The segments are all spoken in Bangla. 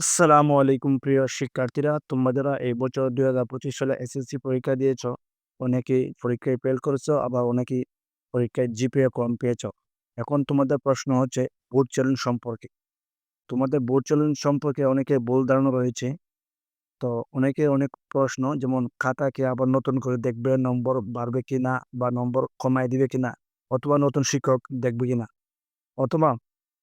আসসালামু আলাইকুম প্রিয় শিক্ষার্থীরা। তোমরা যারা এই বছর দুই হাজার পঁচিশ সালে এসএসসি পরীক্ষা দিয়েছ। অনেকেই পরীক্ষায় ফেল করেছ, আবার অনেকেই পরীক্ষায় জিপিএ কম পেয়েছ। এখন তোমাদের প্রশ্ন হচ্ছে বোর্ড চ্যালেঞ্জ সম্পর্কে। তোমাদের বোর্ড চ্যালেঞ্জ সম্পর্কে অনেকে ভুল ধারণা রয়েছে। তো অনেকে অনেক প্রশ্ন, যেমন খাতাকে আবার নতুন করে দেখবে, নম্বর বাড়বে কিনা বা নম্বর কমায় দিবে কিনা, অথবা নতুন শিক্ষক দেখবে কিনা, অথবা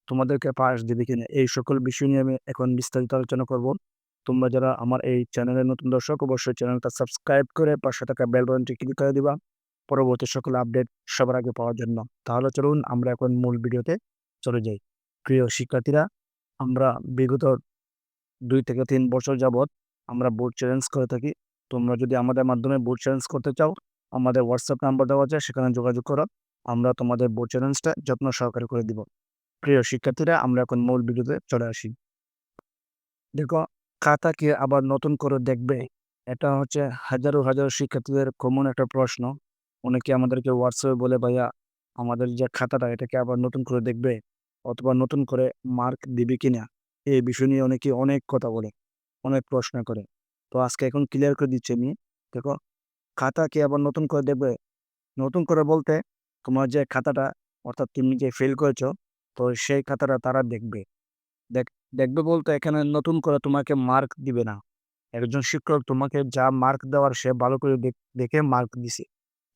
তোমাদেরকে পাস দিবে কিনা, এই সকল বিষয় নিয়ে আমি এখন বিস্তারিত আলোচনা করব। তোমরা যারা আমার এই চ্যানেলের নতুন দর্শক, অবশ্যই চ্যানেলটা সাবস্ক্রাইব করে পাশে থাকা বেল বাটনটি ক্লিক করে দিবা। পরবর্তী সকল আপডেট সবার আগে পাওয়ার জন্য। তাহলে চলুন আমরা এখন মূল ভিডিওতে চলে যাই। প্রিয় শিক্ষার্থীরা, আমরা বিগত দুই থেকে তিন বছর যাবৎ আমরা বোর্ড চ্যালেঞ্জ করে থাকি। তোমরা যদি আমাদের মাধ্যমে বোর্ড চ্যালেঞ্জ করতে চাও, আমাদের হোয়াটসঅ্যাপ নাম্বার দেওয়া আছে, সেখানে যোগাযোগ করো। আমরা তোমাদের বোর্ড চ্যালেঞ্জটা যত্ন সহকারে করে দিব। প্রিয় শিক্ষার্থীরা, আমরা এখন মূল ভিডিওতে চলে আসি। দেখো, খাতাকে আবার নতুন করে দেখবে, এটা হচ্ছে হাজারো হাজারো শিক্ষার্থীদের কমন একটা প্রশ্ন। অনেকে আমাদেরকে হোয়াটসঅ্যাপে বলে, ভাইয়া, আমাদের যে খাতাটা, এটাকে আবার নতুন করে দেখবে অথবা নতুন করে মার্ক দিবে কিনা? এই বিষয় নিয়ে অনেকে অনেক কথা বলে, অনেক প্রশ্ন করে। তো আজকে এখন ক্লিয়ার করে দিচ্ছি আমি। দেখো, খাতাকে আবার নতুন করে দেখবে। নতুন করে বলতে, তোমার যে খাতাটা, অর্থাৎ তুমি যে ফেল করেছ তো সেই খাতাটা তারা দেখবে। দেখ, দেখবে বলতে এখানে নতুন করে তোমাকে মার্ক দিবে না। একজন শিক্ষক তোমাকে যা মার্ক দেওয়ার সে ভালো করে দেখে মার্ক দিছে।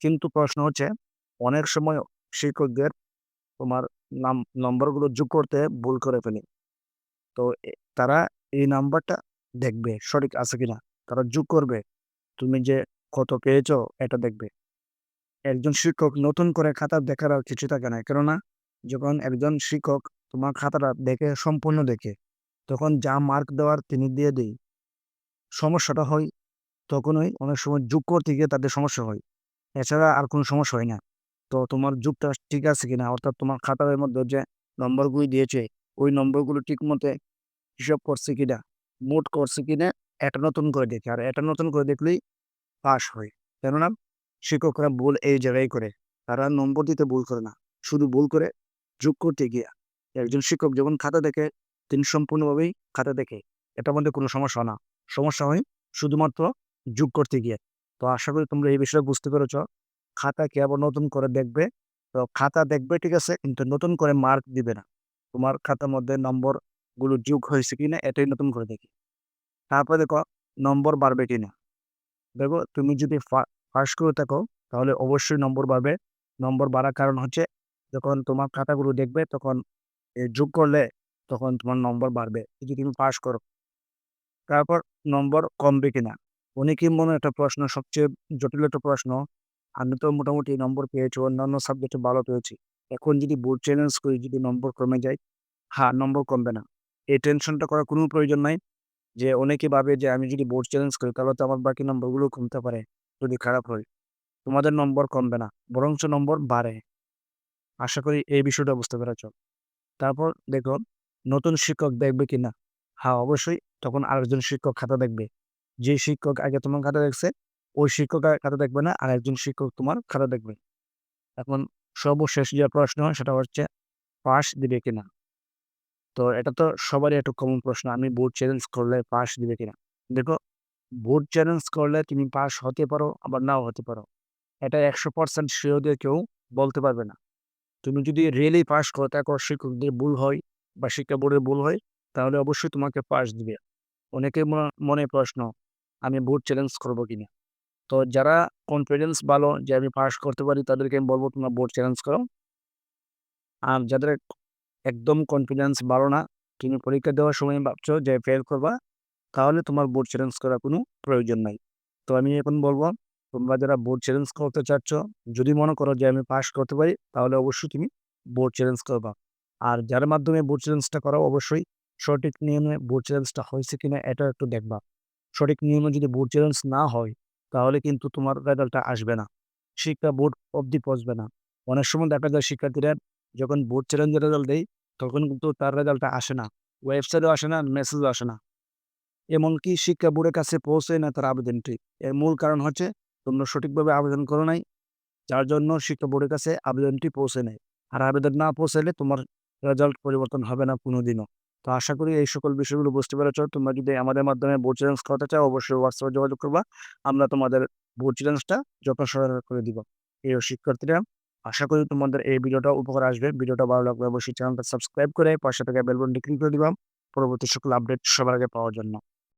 কিন্তু প্রশ্ন হচ্ছে, অনেক সময় শিক্ষকদের তোমার নাম, নম্বরগুলো যোগ করতে ভুল করে ফেলে। তো তারা এই নাম্বারটা দেখবে, সঠিক আছে কিনা। তারা যোগ করবে, তুমি যে কত পেয়েছ, এটা দেখবে। একজন শিক্ষক নতুন করে খাতা দেখার আর কিছু থাকে না। কেননা যখন একজন শিক্ষক তোমার খাতাটা দেখে, সম্পূর্ণ দেখে, তখন যা মার্ক দেওয়ার তিনি দিয়ে দেই সমস্যাটা হয় তখনই অনেক সময় যোগ করতে গিয়ে তাদের সমস্যা হয়। এছাড়া আর কোনো সমস্যা হয় না। তো তোমার যুগটা ঠিক আছে কিনা? অর্থাৎ তোমার খাতার মধ্যে যে নম্বরগুলি দিয়েছে, ওই নম্বরগুলো ঠিক মতো হিসাব করছে কিনা? মোট করছে কিনা? এটা নতুন করে দেখে। আর এটা নতুন করে দেখলেই পাস হয়। কেননা শিক্ষকরা ভুল এই জায়গায় করে। তারা নম্বর দিতে ভুল করে না। শুধু ভুল করে যোগ করতে গিয়ে একজন শিক্ষক যখন খাতা দেখে, তিনি সম্পূর্ণভাবেই খাতা দেখে, এটার মধ্যে কোনো সমস্যা না। সমস্যা হয় শুধুমাত্র যোগ করতে গিয়ে। তো আশা করি তোমরা এই বিষয়ে বুঝতে পেরেছ। খাতাকে আবার নতুন করে দেখবে, তো খাতা দেখবে, ঠিক আছে, কিন্তু নতুন করে মার্ক দিবে না। তোমার খাতার মধ্যে নম্বরগুলো যোগ হয়েছে কিনা, এটাই নতুন করে দেখি। তারপরে দেখো, নম্বর বাড়বে কিনা। দেখো, তুমি যদি ফার্স্ট করে থাকো, তাহলে অবশ্যই নম্বর বাড়বে। নম্বর বাড়ার কারণ হচ্ছে যখন তোমার খাতাগুলো দেখবে, তখন যোগ করলে তখন তোমার নম্বর বাড়বে। যদি তুমি পাস করো। তারপর নম্বর কমবে কিনা? অনেকেই মনে একটা প্রশ্ন, সবচেয়ে জটিল একটা প্রশ্ন, আমি তো মোটামুটি নম্বর পেয়েছি, অন্যান্য সাবজেক্টে ভালো পেয়েছি। এখন যদি বোর্ড চ্যালেঞ্জ করি, যদি নম্বর কমে যায়? হ্যাঁ নম্বর কমবে না। এই টেনশনটা করার কোনো প্রয়োজন নাই। যে অনেকে ভাবে যে, আমি যদি বোর্ড চ্যালেঞ্জ করি, তাহলে তো আমার বাকি নম্বরগুলো কমতে পারে, যদি খারাপ হয়। তোমাদের নম্বর কমবে না, বরঞ্চ নম্বর বাড়ে। আশা করি এই বিষয়টা বুঝতে পেরেছ। তারপর দেখো, নতুন শিক্ষক দেখবে কি না হ্যাঁ অবশ্যই। তখন আরেকজন শিক্ষক খাতা দেখবে। যে শিক্ষক আগে তোমার খাতা দেখছে, ওই শিক্ষক খাতা দেখবে না আর একজন শিক্ষক তোমার খাতা দেখবে। এখন সর্বশেষ যে প্রশ্ন, সেটা হচ্ছে পাস দিবে কিনা? তো এটা তো সবারই একটু কমন প্রশ্ন, আমি বোর্ড চ্যালেঞ্জ করলে পাস দিবে কিনা? দেখো বোর্ড চ্যালেঞ্জ করলে তুমি পাস হতে পারো, আবার নাও হতে পারো। এটা একশো পার্সেন্ট শিওর দিয়ে কেউ বলতে পারবে না। তুমি যদি রিয়েলি পাস করো তারপর শিক্ষকদের ভুল হয় বা শিক্ষা বোর্ডের ভুল হয়, তাহলে অবশ্যই তোমাকে পাস দিবে। অনেকে মনে প্রশ্ন, আমি বোর্ড চ্যালেঞ্জ করব কিনা? তো যারা কনফিডেন্স ভালো যে আমি পাস করতে পারি, তাদেরকে আমি বলব, তোমরা বোর্ড চ্যালেঞ্জ করো। আর যাদের একদম কনফিডেন্স ভালো না, তুমি পরীক্ষা দেওয়ার সময় ভাবছ যে ফেল করবা, তাহলে তোমার বোর্ড চ্যালেঞ্জ করার কোনো প্রয়োজন নাই। তো আমি এখন বলব তোমরা যারা বোর্ড চ্যালেঞ্জ করতে চাচ্ছ, যদি মনে করো যে আমি পাস করতে পারি, তাহলে অবশ্যই তুমি বোর্ড চ্যালেঞ্জ করবা। আর যার মাধ্যমে বোর্ড চ্যালেঞ্জটা করা, অবশ্যই সঠিক নিয়মে বোর্ড চ্যালেঞ্জটা হয়েছে কিনা এটা একটু দেখবা। সঠিক নিয়মে যদি বোর্ড চ্যালেঞ্জ না হয়, তাহলে কিন্তু তোমার রেজাল্টটা আসবে না। শিক্ষা বোর্ড অবধি পৌঁছবে না। অনেক সময় দেখা যায় শিক্ষার্থীরা যখন বোর্ড চ্যালেঞ্জের রেজাল্ট দেয়, তখন কিন্তু তার রেজাল্টটা আসে না। ওয়েবসাইটও আসে না মেসেজও আসে না। এমনকি শিক্ষা বোর্ডের কাছে পৌঁছে না তার আবেদনটি। এর মূল কারণ হচ্ছে তোমরা সঠিকভাবে আবেদন করো নাই। যার জন্য শিক্ষা বোর্ডের কাছে আবেদনটি পৌঁছে নেয়। আর আবেদন না পৌঁছালে তোমার রেজাল্ট পরিবর্তন হবে না কোনোদিনও। তো আশা করি এই সকল বিষয়গুলো বুঝতে পেরেছ। তোমরা যদি আমাদের মাধ্যমে বোর্ড চ্যালেঞ্জ করতে চাও, অবশ্যই হোয়াটসঅ্যাপে যোগাযোগ করবা। আমরা তোমাদের বোর্ড চ্যালেঞ্জটা যত্ন সহকারে করে দিব। এই শিক্ষার্থীরা, আশা করি তোমাদের এই ভিডিওটা উপকার আসবে। ভিডিওটা ভালো লাগবে অবশ্যই চ্যানেলটা সাবস্ক্রাইব করে পাশে থেকে বেল বাটনটি ক্লিক করে দিবা। পরবর্তী সকল আপডেট সবার আগে পাওয়ার জন্য।